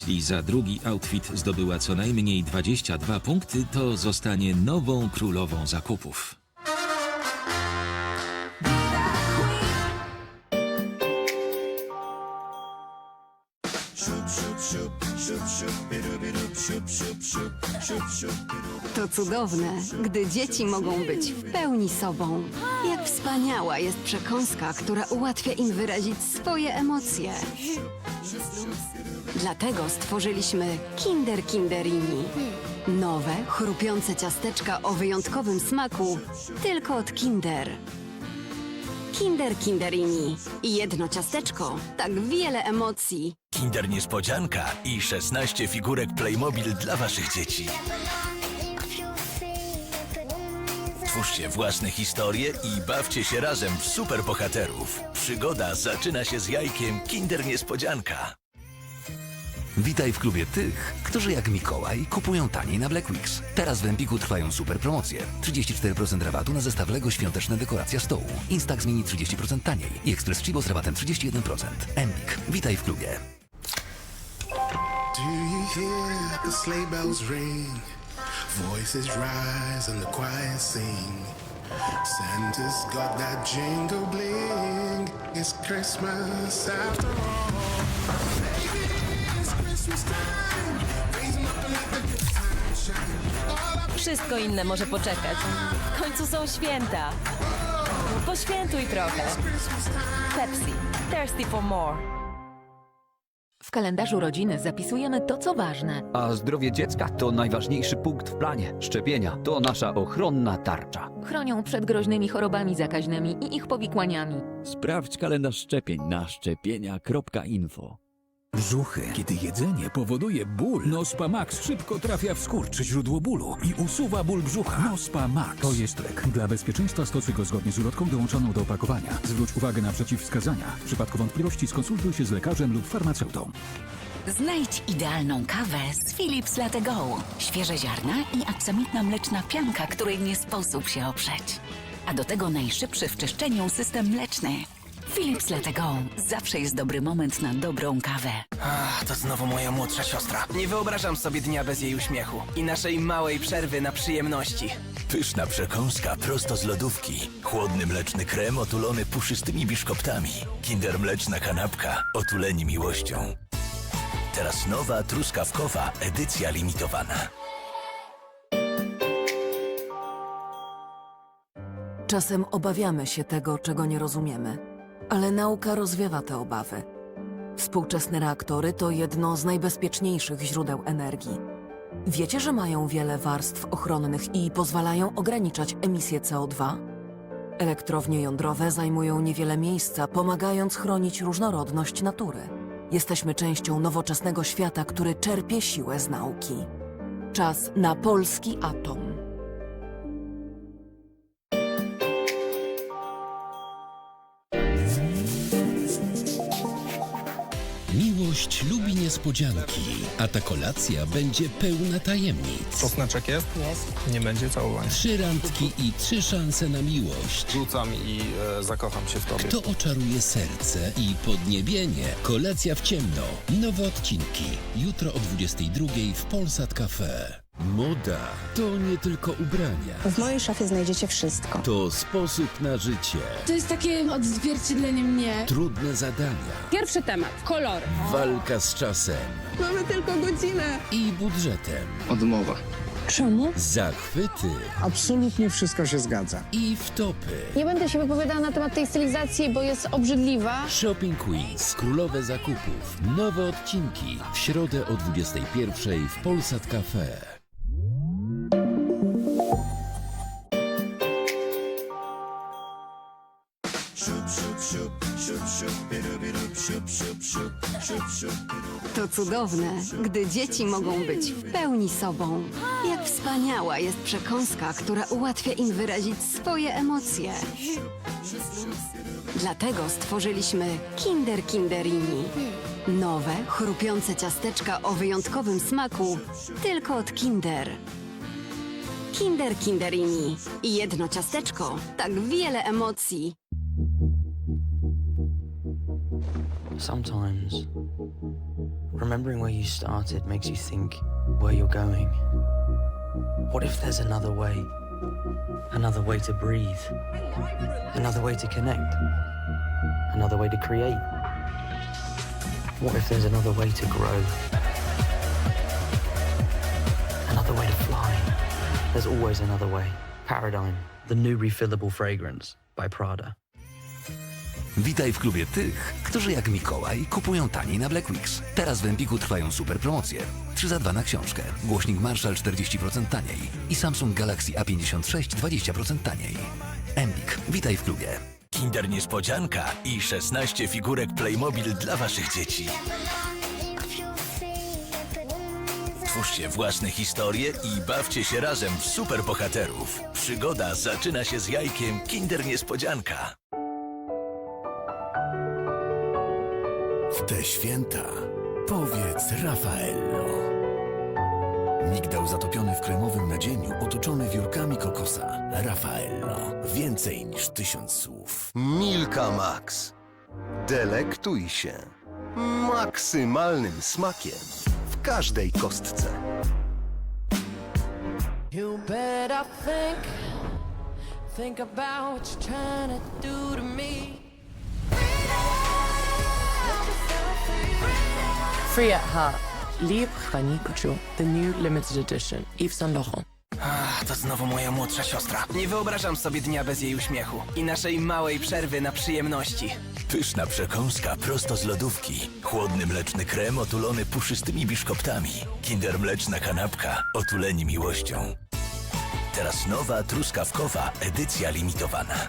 Jeśli za drugi outfit zdobyła co najmniej 22 punkty, to zostanie nową królową zakupów. To cudowne, gdy dzieci mogą być w pełni sobą. Jak wspaniała jest przekąska, która ułatwia im wyrazić swoje emocje. Dlatego stworzyliśmy Kinder Kinderini. Nowe, chrupiące ciasteczka o wyjątkowym smaku tylko od Kinder. Kinder Kinderini. Jedno ciasteczko, tak wiele emocji. Kinder Niespodzianka i 16 figurek Playmobil dla waszych dzieci. Twórzcie własne historie i bawcie się razem w superbohaterów. Przygoda zaczyna się z jajkiem Kinder Niespodzianka. Witaj w klubie tych, którzy jak Mikołaj kupują taniej na Black Weeks. Teraz w Empiku trwają super promocje. 34% rabatu na zestaw Lego świąteczne dekoracja stołu. Instax zmieni 30% taniej i Express Chibo z rabatem 31%. Empik. Witaj w klubie. Do you hear the sleigh bells ring? Voices rise and the choir sing. Santa's got that jingle bling. It's Christmas after all. Wszystko inne może poczekać. W końcu są święta. Poświętuj trochę. Pepsi. Thirsty for more. W kalendarzu rodziny zapisujemy to, co ważne. A zdrowie dziecka to najważniejszy punkt w planie. Szczepienia to nasza ochronna tarcza. Chronią przed groźnymi chorobami zakaźnymi i ich powikłaniami. Sprawdź kalendarz szczepień na szczepienia.info. Brzuchy. Kiedy jedzenie powoduje ból, Nospa Max szybko trafia w skurcz, źródło bólu i usuwa ból brzucha. Nospa Max. To jest lek. Dla bezpieczeństwa stosuj go zgodnie z ulotką dołączoną do opakowania. Zwróć uwagę na przeciwwskazania. W przypadku wątpliwości skonsultuj się z lekarzem lub farmaceutą. Znajdź idealną kawę z Philips Latte Go. Świeże ziarna i aksamitna mleczna pianka, której nie sposób się oprzeć. A do tego najszybszy w czyszczeniu system mleczny. Philips Latte Go. Zawsze jest dobry moment na dobrą kawę. Ach, to znowu moja młodsza siostra. Nie wyobrażam sobie dnia bez jej uśmiechu i naszej małej przerwy na przyjemności. Pyszna przekąska prosto z lodówki. Chłodny mleczny krem otulony puszystymi biszkoptami. Kinder mleczna kanapka otuleni miłością. Teraz nowa truskawkowa edycja limitowana. Czasem obawiamy się tego, czego nie rozumiemy, ale nauka rozwiewa te obawy. Współczesne reaktory to jedno z najbezpieczniejszych źródeł energii. Wiecie, że mają wiele warstw ochronnych i pozwalają ograniczać emisję CO2? Elektrownie jądrowe zajmują niewiele miejsca, pomagając chronić różnorodność natury. Jesteśmy częścią nowoczesnego świata, który czerpie siłę z nauki. Czas na polski atom. Niespodzianki, a ta kolacja będzie pełna tajemnic. Czosneczek jest? Jest. Nie będzie całowania. Trzy randki i trzy szanse na miłość. Rzucam i e, zakocham się w tobie. Kto oczaruje serce i podniebienie? Kolacja w ciemno. Nowe odcinki. Jutro o 22 w Polsat Cafe. Moda to nie tylko ubrania. W mojej szafie znajdziecie wszystko. To sposób na życie. To jest takie odzwierciedlenie mnie. Trudne zadania. Pierwszy temat. Kolory. Walka z czasem Mamy tylko godzinę. i budżetem. Odmowa. Czemu? Zachwyty Absolutnie wszystko się zgadza. i wtopy. Nie będę się wypowiadała na temat tej stylizacji, bo jest obrzydliwa. Shopping Queens, królowe zakupów. Nowe odcinki w środę o 21 w Polsat Cafe. To cudowne, gdy dzieci mogą być w pełni sobą. Jak wspaniała jest przekąska, która ułatwia im wyrazić swoje emocje. Dlatego stworzyliśmy Kinder Kinderini. Nowe, chrupiące ciasteczka o wyjątkowym smaku tylko od Kinder. Kinder Kinderini. Jedno ciasteczko, tak wiele emocji. Sometimes Remembering where you started makes you think where you're going. What if there's another way? Another way to breathe? Another way to connect? Another way to create? What if there's another way to grow? Another way to fly? There's always another way. Paradigm, the new refillable fragrance by Prada. Witaj w klubie tych, którzy jak Mikołaj kupują taniej na Black Weeks. Teraz w Empiku trwają super promocje. 3 za 2 na książkę, głośnik Marshall 40% taniej i Samsung Galaxy A56 20% taniej. Empik, witaj w klubie. Kinder Niespodzianka i 16 figurek Playmobil dla waszych dzieci. Twórzcie własne historie i bawcie się razem w superbohaterów. Przygoda zaczyna się z jajkiem Kinder Niespodzianka. Te święta powiedz Raffaello. Migdał zatopiony w kremowym nadzieniu, otoczony wiórkami kokosa. Raffaello. Więcej niż tysiąc słów. Milka Max. Delektuj się maksymalnym smakiem w każdej kostce. You better think, think about what you're trying to do to me. Free at heart. Libre Hanikuchu, the new limited edition. Yves Saint Laurent. Ach, to znowu moja młodsza siostra. Nie wyobrażam sobie dnia bez jej uśmiechu i naszej małej przerwy na przyjemności. Pyszna przekąska prosto z lodówki. Chłodny mleczny krem otulony puszystymi biszkoptami. Kinder mleczna kanapka otuleni miłością. Teraz nowa truskawkowa edycja limitowana.